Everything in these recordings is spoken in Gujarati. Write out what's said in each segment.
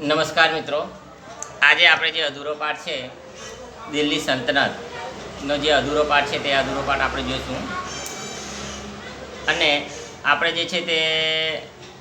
નમસ્કાર મિત્રો. આજે આપણે જે અધૂરો પાઠ છે દિલ્હી સલ્તનતનો જે અધૂરો પાઠ છે તે અધૂરો પાઠ આપણે જોઈશું અને આપણે જે છે તે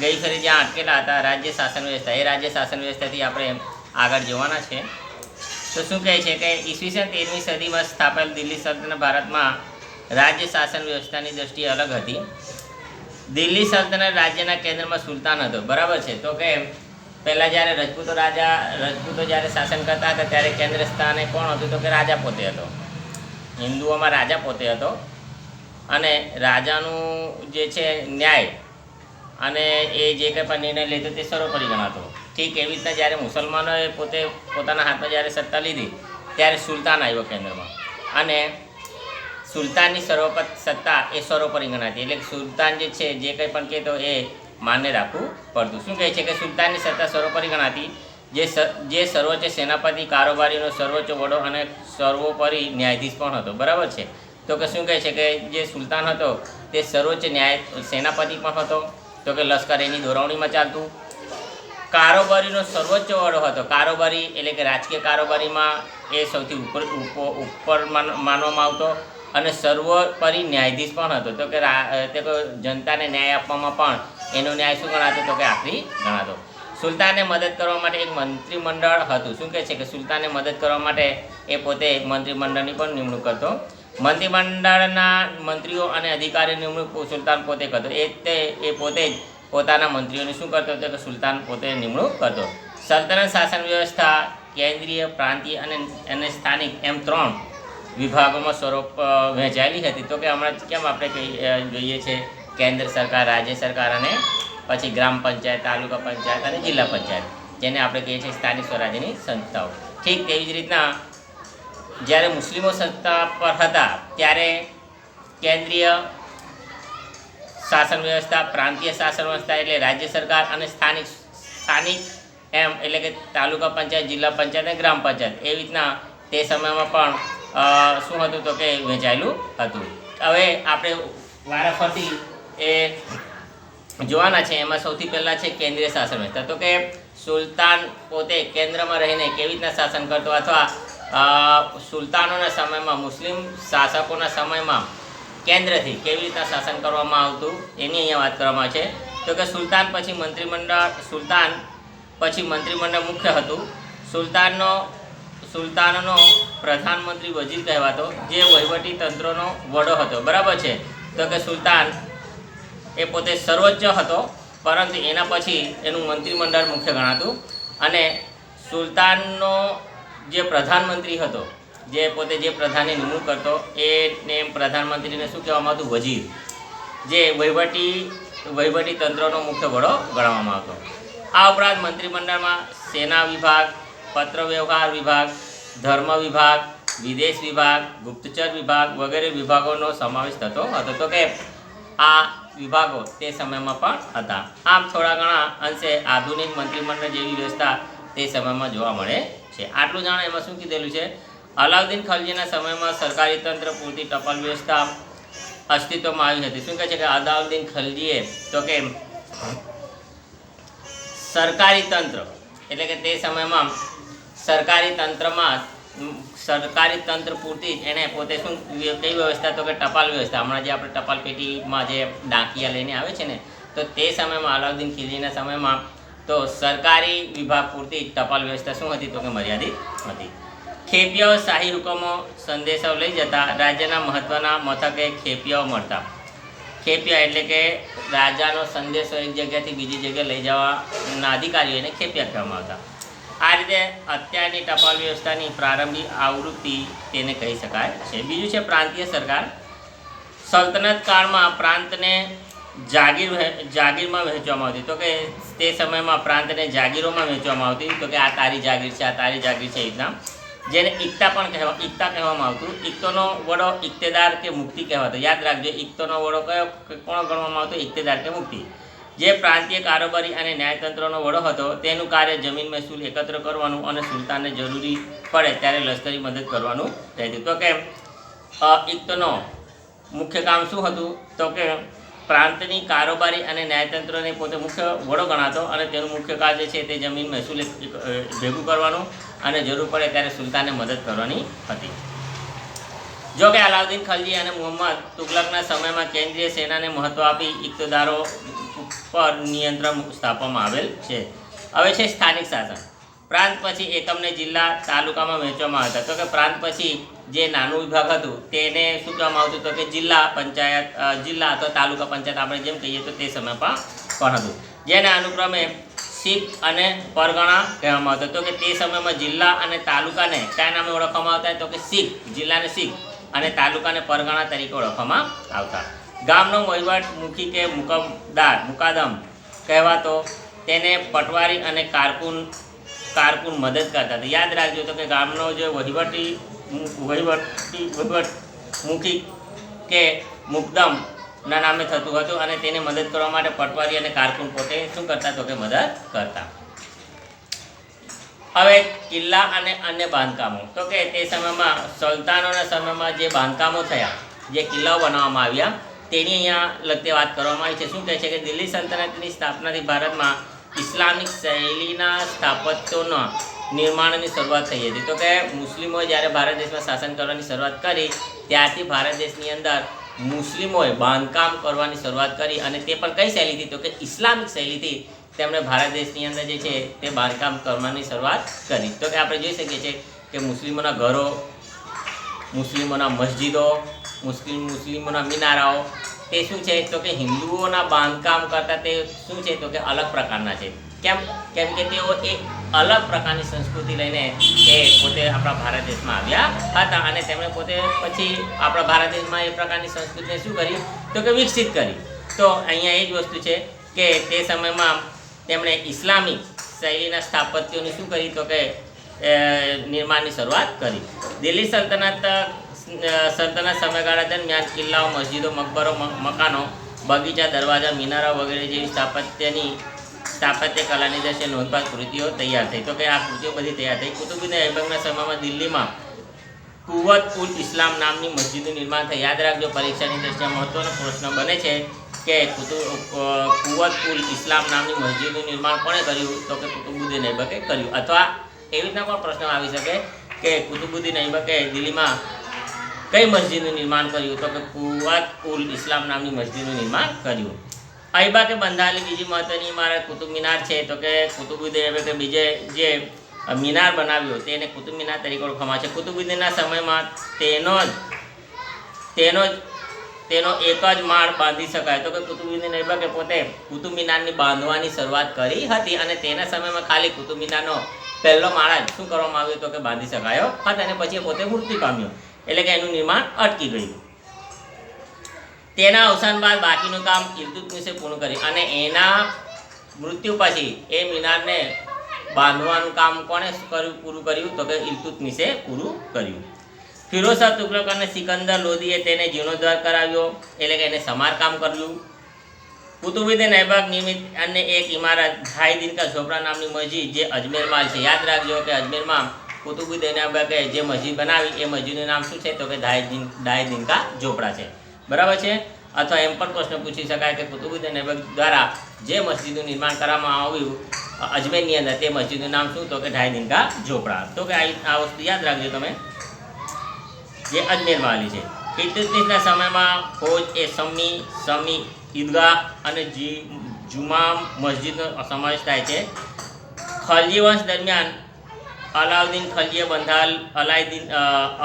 ગઈ ફરી જ્યાં અટકેલા હતા, રાજ્ય શાસન વ્યવસ્થા, એ રાજ્ય શાસન વ્યવસ્થાથી આપણે આગળ જોવાના છે. તો શું કહે છે કે ઈસવીસન તેરમી સદીમાં સ્થાપેલ દિલ્હી સલ્તનત ભારતમાં રાજ્ય શાસન વ્યવસ્થાની દ્રષ્ટિએ અલગ હતી. દિલ્હી સલ્તનત રાજ્યના કેન્દ્રમાં સુલતાન હતો. બરાબર છે? તો કે પહેલાં જ્યારે રજપૂતો રાજા, રજપૂતો જ્યારે શાસન કરતા હતા, ત્યારે કેન્દ્ર સ્થાને કોણ હતું? તો કે રાજા પોતે હતો. હિન્દુઓમાં રાજા પોતે હતો. અને રાજાનું જે છે ન્યાય અને એ જે કંઈ પણ નિર્ણય લેતો તે સર્વોપરી ગણાતો. ઠીક એવી રીતના જ્યારે મુસલમાનોએ પોતે પોતાના હાથમાં જ્યારે સત્તા લીધી, ત્યારે સુલતાન આવ્યો કેન્દ્રમાં. અને સુલતાનની સર્વોપત સત્તા એ સર્વોપરી ગણાતી. એટલે સુલતાન જે છે, જે કંઈ પણ કહેતો એ માન્ય રાખવું પડતું. શું કહે છે કે સુલતાનની સત્તા સર્વોપરી ગણાતી? જે જે સર્વોચ્ચ સેનાપતિ, કારોબારીનો સર્વોચ્ચ વડો અને સર્વોપરી ન્યાયાધીશ પણ હતો. બરાબર છે? તો કે શું કહે છે કે જે સુલતાન હતો, તે સર્વોચ્ચ ન્યાય, સેનાપતિ પણ હતો. તો કે લશ્કર એની દોરવણીમાં ચાલતું. કારોબારીનો સર્વોચ્ચ વડો હતો. કારોબારી એટલે કે રાજકીય કારોબારીમાં એ સૌથી ઉપર ઉપ- ઉપર માન- માનવામાં આવતો અને સર્વોપરી ન્યાયાધીશ પણ હતો. તો કે તે જનતાને ન્યાય આપવામાં પણ એનો ન્યાય શું ગણાતો તો કે આખરી ગણાતો. સુલતાનને મદદ કરવા માટે એક મંત્રીમંડળ હતું. શું કહે છે કે સુલતાનને મદદ કરવા માટે એ પોતે મંત્રીમંડળની પણ નિમણૂક કરતો. મંત્રીમંડળના મંત્રીઓ અને અધિકારી નિમણૂક સુલતાન પોતે કરતો. એ તે એ પોતે જ પોતાના મંત્રીઓની શું કરતો હતો કે સુલતાન પોતે નિમણૂક કરતો. સલ્તનત શાસન વ્યવસ્થા કેન્દ્રીય, પ્રાંતીય અને અને સ્થાનિક એમ ત્રણ વિભાગોમાં સ્વરૂપ વહેંચાયેલી હતી. તો કે હમણાં કેમ આપણે જોઈએ છે? કેન્દ્ર સરકાર, રાજ્ય સરકાર અને પછી ગ્રામ પંચાયત, તાલુકા પંચાયત અને જિલ્લા પંચાયત, જેને આપણે કહીએ છીએ સ્થાનિક સ્વરાજ્યની સંસ્થાઓ. ઠીક તેવી જ રીતના જ્યારે મુસ્લિમો સત્તા પર હતા, ત્યારે કેન્દ્રીય શાસન વ્યવસ્થા, પ્રાંતીય શાસન વ્યવસ્થા એટલે રાજ્ય સરકાર અને સ્થાનિક સ્થાનિક એમ એટલે કે તાલુકા પંચાયત, જિલ્લા પંચાયત અને ગ્રામ પંચાયત. એવી રીતના તે સમયમાં પણ શું હતું તો કે વહેંચાયેલું હતું. હવે આપણે વારાફરતી એ જોવાના છે, એમાં સૌથી પહેલાં છે કેન્દ્રીય શાસન વ્યવસ્થા. તો કે સુલતાન પોતે કેન્દ્રમાં રહીને કેવી રીતના શાસન કરતો અથવા સુલતાનોના સમયમાં, મુસ્લિમ શાસકોના સમયમાં કેન્દ્રથી કેવી રીતના શાસન કરવામાં આવતું, એની અહીંયા વાત કરવામાં આવે છે. તો કે સુલતાન પછી મંત્રીમંડળ, સુલતાન પછી મંત્રીમંડળ મુખ્ય હતું. સુલતાનનો સુલતાનનો પ્રધાનમંત્રી વજીર કહેવાતો, જે વહીવટી તંત્રનો વડો હતો. બરાબર છે? તો કે સુલતાન એ પોતે સર્વોચ્ચ હતો, પરંતુ એના પછી એનું મંત્રીમંડળ મુખ્ય ગણાતું અને સુલતાનનો જે પ્રધાનમંત્રી હતો, જે પોતે જે પ્રધાનની નિમણૂક કરતો એને પ્રધાનમંત્રીને શું કહેવામાં આવતું? વજીર. જે વહીવટી વહીવટી તંત્રનો મુખ્ય વડો ગણવામાં આવતો. આ ઉપરાંત મંત્રીમંડળમાં સેના વિભાગ, પત્ર વ્યવહાર વિભાગ, ધર્મ વિભાગ, વિદેશ વિભાગ, ગુપ્તચર વિભાગ વગેરે વિભાગોનો સમાવેશ થતો હતો. તો કે આ વિભાગો તે સમયમાં પણ હતા. આમ થોડા ઘણા અંશે આધુનિક મંત્રીમંડળ જેવી વ્યવસ્થા તે સમયમાં જોવા મળે છે. આટલું જાણે એમાં શું કીધેલું છે? અલાઉદ્દીન ખલજીના સમયમાં સરકારી તંત્ર પૂરતી ટપાલ વ્યવસ્થા અસ્તિત્વમાં આવી હતી. શું કહે છે કે અલાઉદ્દીન ખલજીએ તો કે સરકારી તંત્ર, એટલે કે તે સમયમાં સરકારી તંત્રમાં સરકારી તંત્ર પૂરતી જ એણે પોતે શું કઈ વ્યવસ્થા તો કે ટપાલ વ્યવસ્થા. હમણાં જે આપણે ટપાલ પેટીમાં જે ડાંકિયા લઈને આવે છે ને, તો તે સમયમાં, અલાઉદ્દીન ખિલજીના સમયમાં તો સરકારી વિભાગ પૂરતી ટપાલ વ્યવસ્થા શું હતી તો કે મર્યાદિત હતી. ખેપિયાઓ શાહી હુકમો સંદેશાઓ લઈ જતા રાજ્યના મહત્ત્વના મથકે ખેપિયાઓ મળતા. ખેપિયા એટલે કે રાજાનો સંદેશો એક જગ્યાથી બીજી જગ્યાએ લઈ જવાના અધિકારીઓને ખેપિયા કહેવામાં આવતા. આ રીતે અત્યારની ટપાલ વ્યવસ્થાની પ્રારંભિક આવૃત્તિ તેને કહી શકાય છે. બીજું છે પ્રાંતીય સરકાર. સલ્તનત કાળમાં પ્રાંતને જાગીર જાગીરમાં વહેંચવામાં આવતી. તો કે તે સમયમાં પ્રાંતને જાગીરોમાં વહેંચવામાં આવતી. તો કે આ તારી જાગીર છે, આ તારી જાગીર છે રીતના જેને ઇકતા પણ કહેવા ઇકતા કહેવામાં આવતું. ઇકતોનો વડો ઇક્તેદાર કે મુક્તિ કહેવાતો. યાદ રાખજો ઇકતોનો વડો કયો, કોણ ગણવામાં આવતો? ઇક્તેદાર કે મુક્તિ. જે પ્રાંતીય કારોબારી અને ન્યાયતંત્રનો વડો હતો, તેનું કાર્ય જમીન મહેસૂલ એકત્ર કરવાનું અને સુલતાનને જરૂરી પડે ત્યારે લશ્કરી મદદ કરવાનું રહેતું તો કે ઇક્તનો મુખ્ય કામ શું હતું? તો કે પ્રાંતની કારોબારી અને ન્યાયતંત્રને પોતે મુખ્ય વડો ગણાતો અને તેનું મુખ્ય કાર્ય છે તે જમીન મહેસૂલ ભેગું કરવાનું અને જરૂર પડે ત્યારે સુલતાનને મદદ કરવાની હતી. જો કે અલાઉદ્દીન ખલજી અને મોહમ્મદ તુગલકના સમયમાં કેન્દ્રીય સેનાને મહત્વ આપી ઇકતદારો પર નિયંત્રણ સ્થાપવામાં આવેલ છે. હવે છે સ્થાનિક શાસન. પ્રાંત પછી એકમને જિલ્લા તાલુકામાં વહેંચવામાં આવતા તો કે પ્રાંત પછી જે નાનું વિભાગ હતું, તેને શું કહેવામાં આવતું તો કે જિલ્લા પંચાયત જિલ્લા અથવા તાલુકા પંચાયત આપણે જેમ કહીએ તો તે સમયમાં પણ હતું. જેને અનુક્રમે શીખ અને પરગણા કહેવામાં આવતા તો કે તે સમયમાં જિલ્લા અને તાલુકાને કયા નામે ઓળખવામાં આવતા તો કે શીખ, જિલ્લાને શીખ. અને તાલુકાને પરગણા તરીકે ઓળખવામાં આવતા. ગામનો વહીવટ મુખી કે મુકમદાર, મુકાદમ કહેવાતો તેને પટવારી અને કારકુન કારકુન મદદ કરતા હતા. યાદ રાખજો તો કે ગામનો જે વહીવટી વહીવટી, વહીવટ મુખી કે મુકદમ ના નામે થતું હતું અને તેને મદદ કરવા માટે પટવારી અને કારકુન પોતે શું કરતા તો કે મદદ કરતા. હવે કિલ્લા અને અન્ય બાંધકામો. તો કે તે સમયમાં સુલતાનોના સમયમાં જે બાંધકામો થયા, જે કિલ્લાઓ બનાવવામાં આવ્યા, તેની અહીંયા લગતે વાત કરવામાં આવી છે. શું કહે છે કે દિલ્હી સલ્તનતની સ્થાપનાથી ભારતમાં ઇસ્લામિક શૈલીના સ્થાપત્યોના નિર્માણની શરૂઆત થઈ હતી. તો કે મુસ્લિમોએ જ્યારે ભારત દેશમાં શાસન કરવાની શરૂઆત કરી, ત્યારથી ભારત દેશની અંદર મુસ્લિમોએ બાંધકામ કરવાની શરૂઆત કરી અને તે પણ કઈ શૈલીથી? તો કે ઇસ્લામિક શૈલીથી તેમણે ભારત દેશની અંદર જે છે તે બાંધકામ કરવાની શરૂઆત કરી. તો કે આપણે જોઈ શકીએ છીએ કે મુસ્લિમોના ઘરો, મુસ્લિમોના મસ્જિદો, મુસ્લિમ, મુસ્લિમોના મિનારાઓ, તે શું છે? તો કે હિન્દુઓના બાંધકામ કરતાં તે શું છે? તો કે અલગ પ્રકારના છે. કેમ? કેમ કે તેઓ એક અલગ પ્રકારની સંસ્કૃતિ લઈને એ પોતે આપણા ભારત દેશમાં આવ્યા હતા અને તેમણે પોતે પછી આપણા ભારત દેશમાં એ પ્રકારની સંસ્કૃતિને શું કરી તો કે વિકસિત કરી તો અહીંયા એ જ વસ્તુ છે કે તે સમયમાં તેમણે ઇસ્લામિક શૈલીના સ્થાપત્યોની શું કરી તો કે નિર્માણની શરૂઆત કરી. દિલ્હી સલ્તનત સલ્તનત સમયગાળા દરમિયાન કિલ્લાઓ, મસ્જિદો, મકબરો મકાનો, બગીચા, દરવાજા, મિનારા વગેરે જેવી સ્થાપત્યની, સ્થાપત્ય કલાની દ્રશ્ય નોંધપાત્ર કૃતિઓ તૈયાર થઈ. તો કે આ કૃતિઓ બધી તૈયાર થઈ. કુતુબીને અહેબંગના સમયમાં દિલ્હીમાં કુવત ઉલ ઇસ્લામ નામની મસ્જિદનું નિર્માણ થઈ યાદ રાખજો, પરીક્ષાની દ્રષ્ટિએ મહત્વનો પ્રશ્ન બને છે. કે કુવત ઉલ ઇસ્લામ નામની મસ્જિદનું નિર્માણ કોણે કર્યું? તો કે કુતુબુદ્દીન ઐબકે કર્યું. અથવા એવી રીતના પણ પ્રશ્ન આવી શકે કે કુતુબુદ્દીન ઐબકે દિલ્હીમાં કઈ મસ્જિદનું નિર્માણ કર્યું? તો કે કુવત ઉલ ઇસ્લામ નામની મસ્જિદનું નિર્માણ કર્યું. અહીબાકે બંધાયેલી બીજી મહત્વની ઇમારત કુતુબ મિનાર છે. તો કે કુતુબુદ્દીન ઐબકે બીજે જે મિનાર બનાવ્યો તેને કુતુબ મિનાર તરીકે ઓળખવામાં છે. કુતુબુદ્દીનના સમયમાં તેનો જ તેનો જ તેનો એક જ માળ બાંધી શકાય. તો કે કુતુબુદ્દીન એબકે પોતે કુતુબ મિનારની બાંધવાની શરૂઆત કરી હતી અને તેના સમયમાં ખાલી કુતુબ મિનારનો પહેલો માળ શું કરવામાં આવ્યો તો કે બાંધી શકાયો હતો અને પછી પોતે મૃત્યુ પામ્યો. એટલે કે એનું નિર્માણ અટકી ગયું. તેના અવસાન બાદ બાકીનું કામ ઇલતુતમિશે પૂર્ણ કર્યું અને એના મૃત્યુ પછી એ મિનારને બાંધવાનું કામ કોણે કર્યું, પૂરું કર્યું તો કે ઇલતુતમિશે પૂરું કર્યું. ફિરોઝ તુગલક અને સિકંદર લોદીએ તેને જીર્ણોદ્ધાર કરાવ્યો, એટલે કે એને સમારકામ કર્યું. કુતુબુદ્દીન ઐબક નિમિત્ત અને એક ઇમારત કા ઝોપડા નામની મસ્જિદ, જે અજમેરમાં છે. યાદ રાખજો કે અજમેરમાં કુતુબુદ્દીન ઐબકે જે મસ્જિદ બનાવી, એ મસ્જિદનું નામ શું છે? તો કે ઢાઈ દિન ઢાઈ ઝોપડા છે. બરાબર છે? અથવા એમ પણ પ્રશ્ન પૂછી શકાય કે કુતુબુદ્દીન ઐબક દ્વારા જે મસ્જિદનું નિર્માણ કરવામાં આવ્યું અજમેરની અંદર તે મસ્જિદનું નામ શું? તો કે દિનકા ઝોપડા તો કે આ વસ્તુ યાદ રાખજો તમે. જે અજમેરમાં આવેલી છે. ઇલ્તુત્મિશના સમયમાં ફોજ એ સમી સમી, ઈદગાહ અને જી જુમા મસ્જિદનો સમાવેશ થાય છે. ખલજી વંશ દરમિયાન અલાઉદ્દીન ખલજીએ બંધાયેલ અલાઈદીન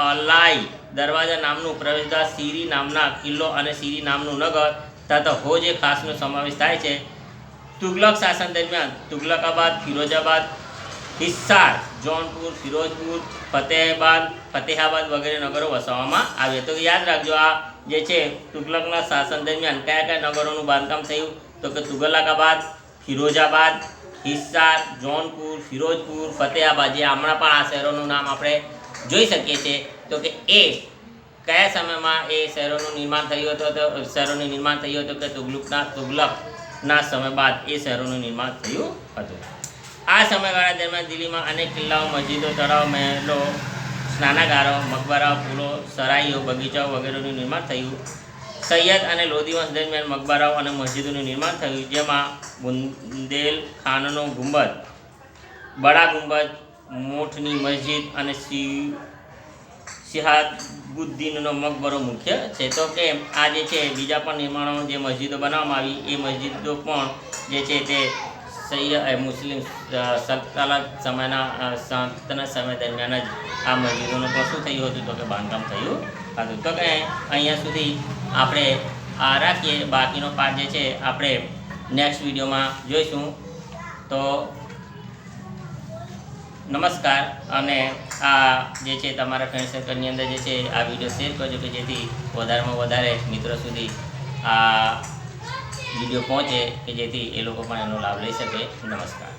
અલાઈ દરવાજા નામનું પ્રવેશદ્વાર સિરી નામના કિલ્લો અને સિરી નામનું નગર તથા હોજ એ ખાસનો સમાવેશ થાય છે. તુગલક શાસન દરમિયાન તુગલકાબાદ, ફિરોજાબાદ, હિસ્સાર જૌનપુર ફિરોજપુર ફતેહાબાદ ફતેહાબાદ વગેરે નગરો વસાવવામાં આવ્યા. તો યાદ રાખજો, આ જે છે, તુગલકના શાસન દરમિયાન કયા કયા નગરોનું બાંધકામ થયું? તો કે તુગલકાબાદ, ફિરોજાબાદ હિસ્સાર જૌનપુર ફિરોજપુર ફતેહાબાદ, જે હમણાં પણ આ શહેરોનું નામ આપણે જોઈ શકીએ છીએ. તો કે એ કયા સમયમાં એ શહેરોનું નિર્માણ થયું હતું? તો શહેરોનું નિર્માણ થયું હતું કે તુગલુકના, તુગલકના સમય બાદ એ શહેરોનું નિર્માણ થયું હતું. આ સમયગાળા દરમિયાન દિલ્હીમાં અનેક કિલ્લાઓ, મસ્જિદો, તળાવ, મહેલો, સ્નાનાગારો, મકબરા, પુલો, સરાઈઓ, બગીચાઓ વગેરેનું નિર્માણ થયું. સૈયદ અને લોધી વંશ દરમિયાન મકબરાઓ અને મસ્જિદોનું નિર્માણ થયું, જેમાં બુંદેલ ખાનનો ગુંબદ, બડા ગુંબદ, મોઠની મસ્જિદ અને શિવ શિહાબુદ્દીનનો મકબરો મુખ્ય છે. તો કે આ જે છે, બીજા પણ નિર્માણો જે મસ્જિદો બનાવવામાં આવી, એ મસ્જિદો પણ જે છે તે સૈયદ મુસ્લિમ સલ્તનત સમયના અ, સલ્તનત સમય દરમિયાન જ આ મસ્જિદોનું પણ શું થયું હતું તો કે બાંધકામ થયું હતું તો કે અહીંયા સુધી આપણે આ રાખીએ બાકીનો પાર્ટ જે છે આપણે નેક્સ્ટ વિડીયોમાં જોઈશું તો નમસ્કાર અને આ જે છે તમારા ફ્રેન્ડ સર્કલની અંદર જે છે આ વીડિયો શેર કરજો કે જેથી વધારેમાં વધારે મિત્રો સુધી આ વીડિયો પહોંચે કે જેથી એ લોકો પણ એનો લાભ લઈ શકે. નમસ્કાર.